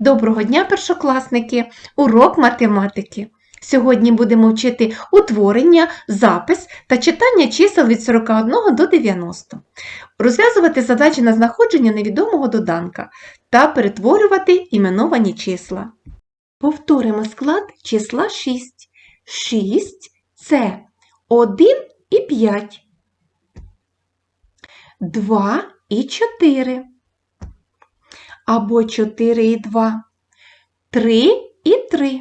Доброго дня, першокласники! Урок математики. Сьогодні будемо вчити утворення, запис та читання чисел від 41 до 90, розв'язувати задачі на знаходження невідомого доданка та перетворювати іменовані числа. Повторимо склад числа 6. 6 це 1 і 5, 2 і 4 або 4 і 2, 3 і 3.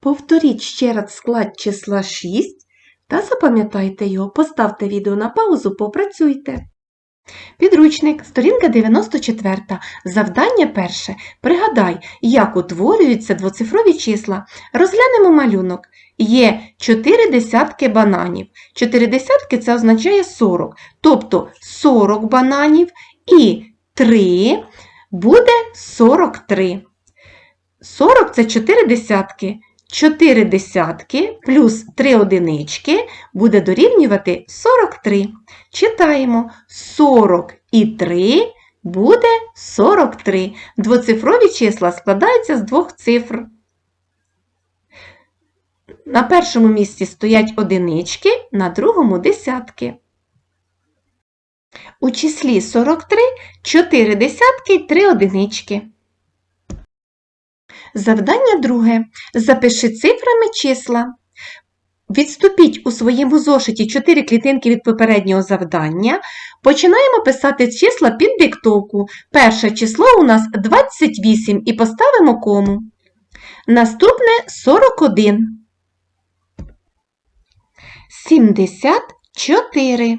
Повторіть ще раз склад числа 6 та запам'ятайте його. Поставте відео на паузу, попрацюйте. Підручник, сторінка 94. Завдання перше. Пригадай, як утворюються двоцифрові числа. Розглянемо малюнок. Є 4 десятки бананів. 4 десятки це означає 40. Тобто 40 бананів і 3 буде 43. 40 це 4 десятки. 4 десятки плюс 3 одинички буде дорівнювати 43. Читаємо 40 і 3 буде 43. Двоцифрові числа складаються з двох цифр. На першому місці стоять одинички, на другому десятки. У числі 43 4 десятки і 3 одинички. Завдання друге. Запиши цифрами числа. Відступіть у своєму зошиті 4 клітинки від попереднього завдання. Починаємо писати числа під диктовку. Перше число у нас 28 і поставимо кому. Наступне 41. 74.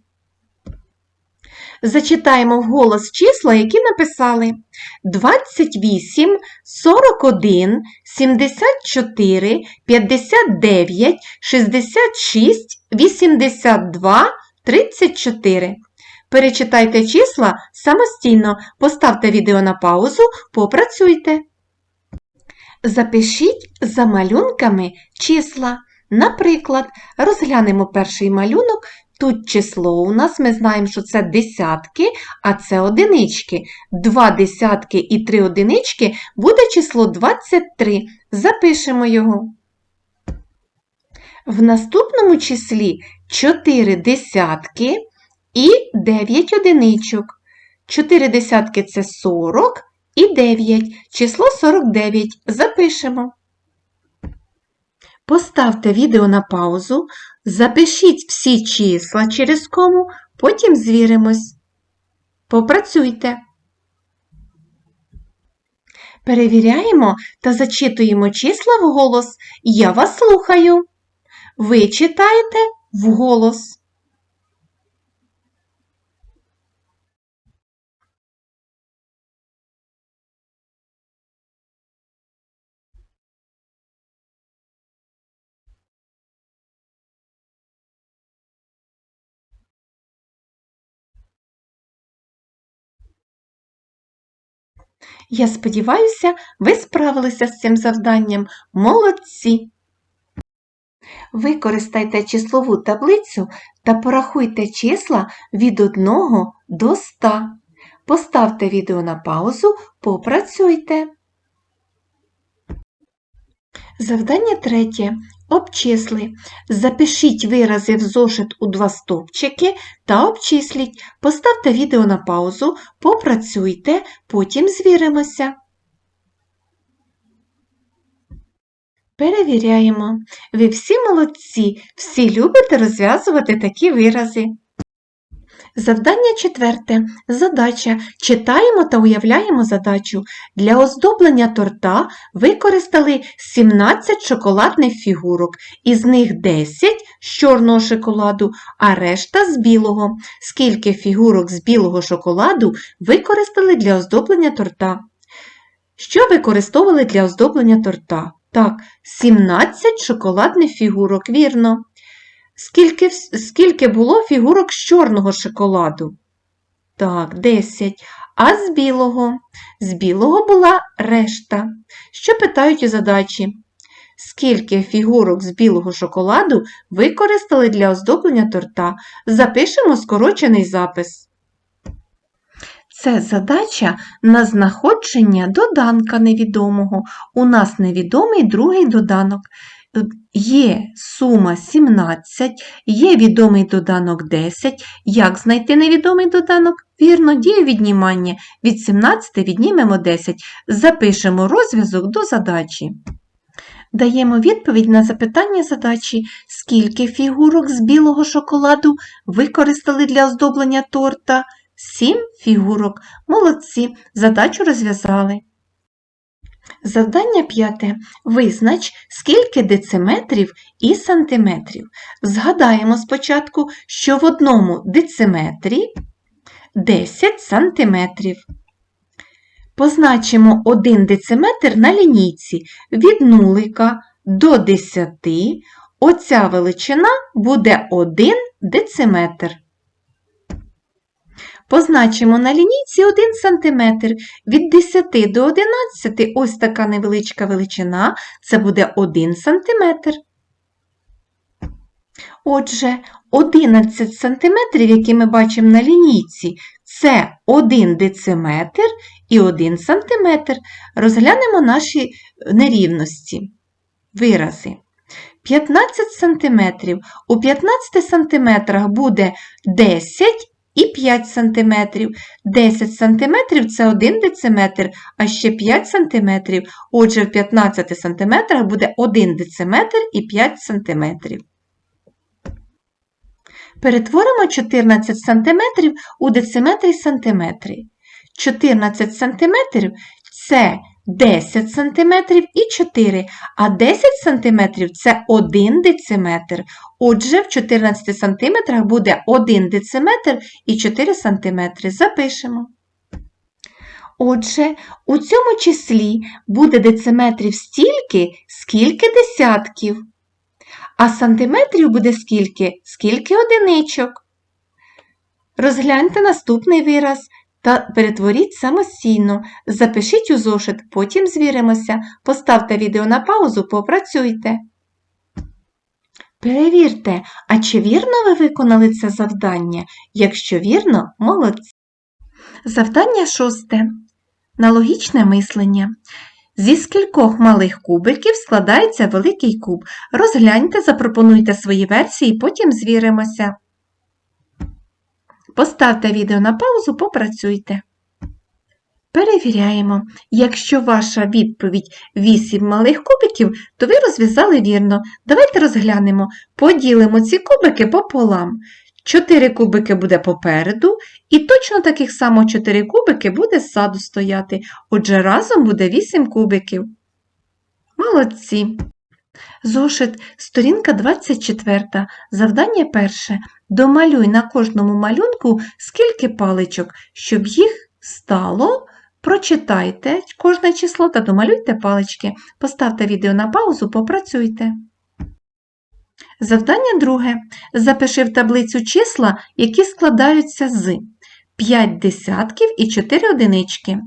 Зачитаємо вголос числа, які написали 28, 41, 74, 59, 66, 82, 34. Перечитайте числа самостійно, поставте відео на паузу, попрацюйте. Запишіть за малюнками числа. Наприклад, розглянемо перший малюнок. Тут число у нас, ми знаємо, що це десятки, а це одинички. Два десятки і три одинички буде число 23. Запишемо його. В наступному числі 4 десятки і 9 одиничок. 4 десятки це 40 і 9. Число 49. Запишемо. Поставте відео на паузу, запишіть всі числа через кому, потім звіримось. Попрацюйте. Перевіряємо та зачитуємо числа вголос. Я вас слухаю. Ви читаєте вголос. Я сподіваюся, ви справилися з цим завданням. Молодці! Використайте числову таблицю та порахуйте числа від 1 до 100. Поставте відео на паузу, попрацюйте. Завдання третє. Обчисли. Запишіть вирази в зошит у два стовпчики та обчисліть. Поставте відео на паузу, попрацюйте, потім звіримося. Перевіряємо. Ви всі молодці, всі любите розв'язувати такі вирази. Завдання четверте. Задача. Читаємо та уявляємо задачу. Для оздоблення торта використали 17 шоколадних фігурок, із них 10 з чорного шоколаду, а решта з білого. Скільки фігурок з білого шоколаду використали для оздоблення торта? Що використовували для оздоблення торта? Так, 17 шоколадних фігурок, вірно. Скільки, скільки було фігурок з чорного шоколаду? Так, 10. А з білого? З білого була решта. Що питають у задачі? Скільки фігурок з білого шоколаду використали для оздоблення торта? Запишемо скорочений запис. Це задача на знаходження доданка невідомого. У нас невідомий другий доданок. Є сума 17, є відомий доданок 10. Як знайти невідомий доданок? Вірно, діє віднімання. Від 17 віднімемо 10. Запишемо розв'язок до задачі. Даємо відповідь на запитання задачі, скільки фігурок з білого шоколаду використали для оздоблення торта? Сім фігурок. Молодці. Задачу розв'язали. Завдання п'яте. Визнач, скільки дециметрів і сантиметрів. Згадаємо спочатку, що в одному дециметрі 10 сантиметрів. Позначимо 1 дециметр на лінійці від нулика до 10. Оця величина буде 1 дециметр. Позначимо на лінійці 1 см. Від 10 до 11 ось така невеличка величина, це буде 1 см. Отже, 11 см, які ми бачимо на лінійці, це 1 дециметр і 1 см. Розглянемо наші нерівності, вирази. 15 см. У 15 см буде 10 і 5 см. 10 см це 1 дециметр, а ще 5 см. Отже, в 15 см буде 1 дециметр і 5 см. Перетворимо 14 см у дециметри і сантиметри. 14 см це 10 см і 4, а 10 см це 1 дециметр. Отже, в 14 см буде 1 дециметр і 4 см. Запишемо. Отже, у цьому числі буде дециметрів стільки, скільки десятків. А сантиметрів буде скільки? Скільки одиничок. Розгляньте наступний вираз та перетворіть самостійно. Запишіть у зошит, потім звіримося. Поставте відео на паузу, попрацюйте. Перевірте, а чи вірно ви виконали це завдання? Якщо вірно, молодці. Завдання шосте. Налогічне мислення. Зі скількох малих кубиків складається великий куб. Розгляньте, запропонуйте свої версії, потім звіримося. Поставте відео на паузу, попрацюйте. Перевіряємо. Якщо ваша відповідь 8 малих кубиків, то ви розв'язали вірно. Давайте розглянемо. Поділимо ці кубики пополам. 4 кубики буде попереду, і точно таких само 4 кубики буде ззаду стояти. Отже, разом буде 8 кубиків. Молодці. Зошит, сторінка 24. Завдання перше. Домалюй на кожному малюнку скільки паличок, щоб їх стало. Прочитайте кожне число та домалюйте палички. Поставте відео на паузу, попрацюйте. Завдання друге. Запиши в таблицю числа, які складаються з 5 десятків і 4 одинички,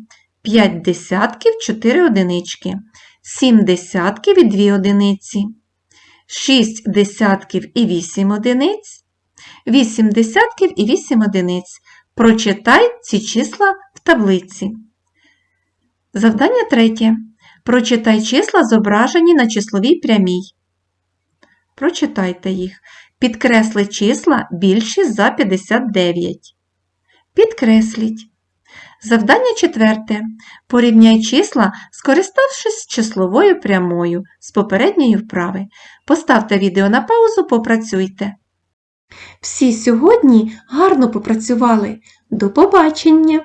5 десятків, 4 одинички, 7 десятків і 2 одиниці, 6 десятків і 8 одиниць, 8 десятків і 8 одиниць. Прочитай ці числа в таблиці. Завдання третє. Прочитай числа, зображені на числовій прямій. Прочитайте їх. Підкресли числа більші за 59. Підкресліть. Завдання четверте. Порівняй числа, скориставшись числовою прямою з попередньої вправи. Поставте відео на паузу, попрацюйте. Всі сьогодні гарно попрацювали. До побачення!